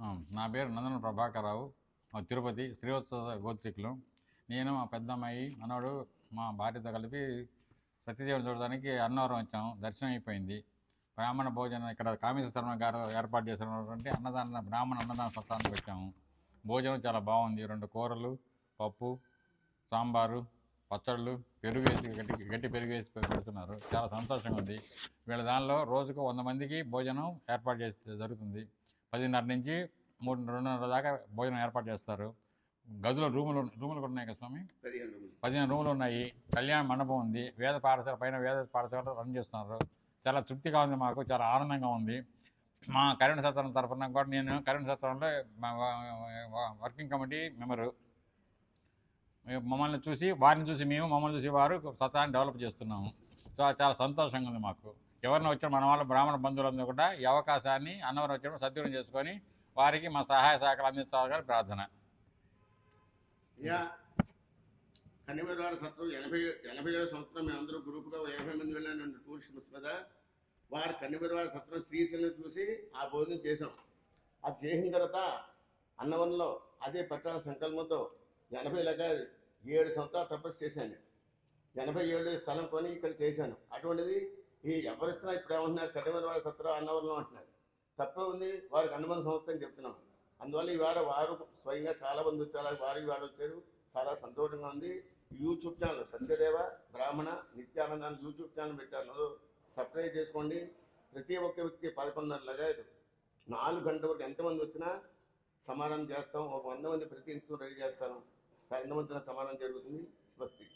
నా పేరు నందన ప్రభాకరరావు. మా తిరుపతి శ్రీవత్సవ గోత్రికులు. నేను మా పెద్దమ్మాయి మనవాడు మా భార్యతో కలిపి సత్యదేవుని చూడడానికి అన్నవరం వచ్చాము దర్శనం అయిపోయింది. బ్రాహ్మణ భోజనం ఇక్కడ కామేశ్వర శర్మ గారు ఏర్పాటు చేసినటువంటి అన్నదాన బ్రాహ్మణ అన్నదాన సత్రానికి వచ్చాము భోజనం చాలా బాగుంది. రెండు కూరలు పప్పు సాంబారు పచ్చళ్ళు పెరుగు వేసి గట్టి గట్టి పెరుగు వేసి పెడుతున్నారు. చాలా సంతోషంగా ఉంది. వీళ్ళ దానిలో రోజుకు వంద మందికి భోజనం ఏర్పాటు చేస్తే జరుగుతుంది. పదిన్నర నుంచి మూడు రెండున్నర దాకా భోజనం ఏర్పాటు చేస్తారు. గదులు రూములు రూములు కూడా ఉన్నాయి కదా స్వామి? పదిహేను రూములు. ఉన్నాయి. కళ్యాణ మండపం ఉంది. వేద పాఠశాల పైన వేద పాఠశాల రన్ చేస్తున్నారు. చాలా తృప్తిగా ఉంది మాకు చాలా ఆనందంగా ఉంది. మా కరెంట్ సత్రం తరఫున కూడా నేను కరెంట్ సత్రంలో వర్కింగ్ కమిటీ మెంబరు. మమ్మల్ని చూసి వారిని చూసి మేము మమ్మల్ని చూసి వారు సత్రాన్ని డెవలప్ చేస్తున్నాము. సో చాలా సంతోషంగా ఉంది మాకు. ఎవరిని వచ్చిన మన వాళ్ళ బ్రాహ్మణ బంధువులందరూ కూడా ఈ అవకాశాన్ని అన్నవరం వచ్చినప్పుడు సద్వినియోగం చేసుకొని వారికి మా సహాయ సహకారాలు అందించాలని ప్రార్థన. అయ్యా సత్రం ఎనభై ఎనభై ఏడు సంవత్సరం మేము అందరూ గ్రూప్గా ఎనభై మంది వెళ్ళాను టూరిస్ట్ బస్ మీద. వారు కన్నిమరవాడ సత్రం శ్రీశైలం చూసి ఆ భోజనం చేసాం అది చేసిన తర్వాత అన్నవరంలో అదే పట్టణ సంకల్పంతో ఎనభై లాగా ఏడు సంవత్సరాలు తపస్సు చేశాను. ఎనభై ఏడు స్థలం కొని ఇక్కడ చేశాను. అటువంటిది ఈ ఎవరిచ్చినా ఇప్పుడు ఏమంటున్నారు? కన్నిమరవాడ సత్రం అన్నవరంలో అంటున్నారు. తప్పే ఉంది వారికి అనుబంధ సంస్థ అని చెప్తున్నాం. అందువల్ల ఈ వారం వారు స్వయంగా చాలా మంది వచ్చారు వారు వాడు వచ్చారు. చాలా సంతోషంగా ఉంది. యూట్యూబ్ ఛానల్ సత్యదేవ బ్రాహ్మణ నిత్యానందాన్ని యూట్యూబ్ ఛానల్ పెట్టారు. సబ్స్క్రైబ్ చేసుకోండి. ప్రతి ఒక్క వ్యక్తి పదకొండున్నరలాగా నాలుగు గంటల వరకు ఎంతమంది వచ్చినా సమాధానం చేస్తాం. ఒక వంద మంది ప్రతి ఇంట్లో రెడీ చేస్తాను. ఎంతమంది సమాధానం జరుగుతుంది. స్వస్తి.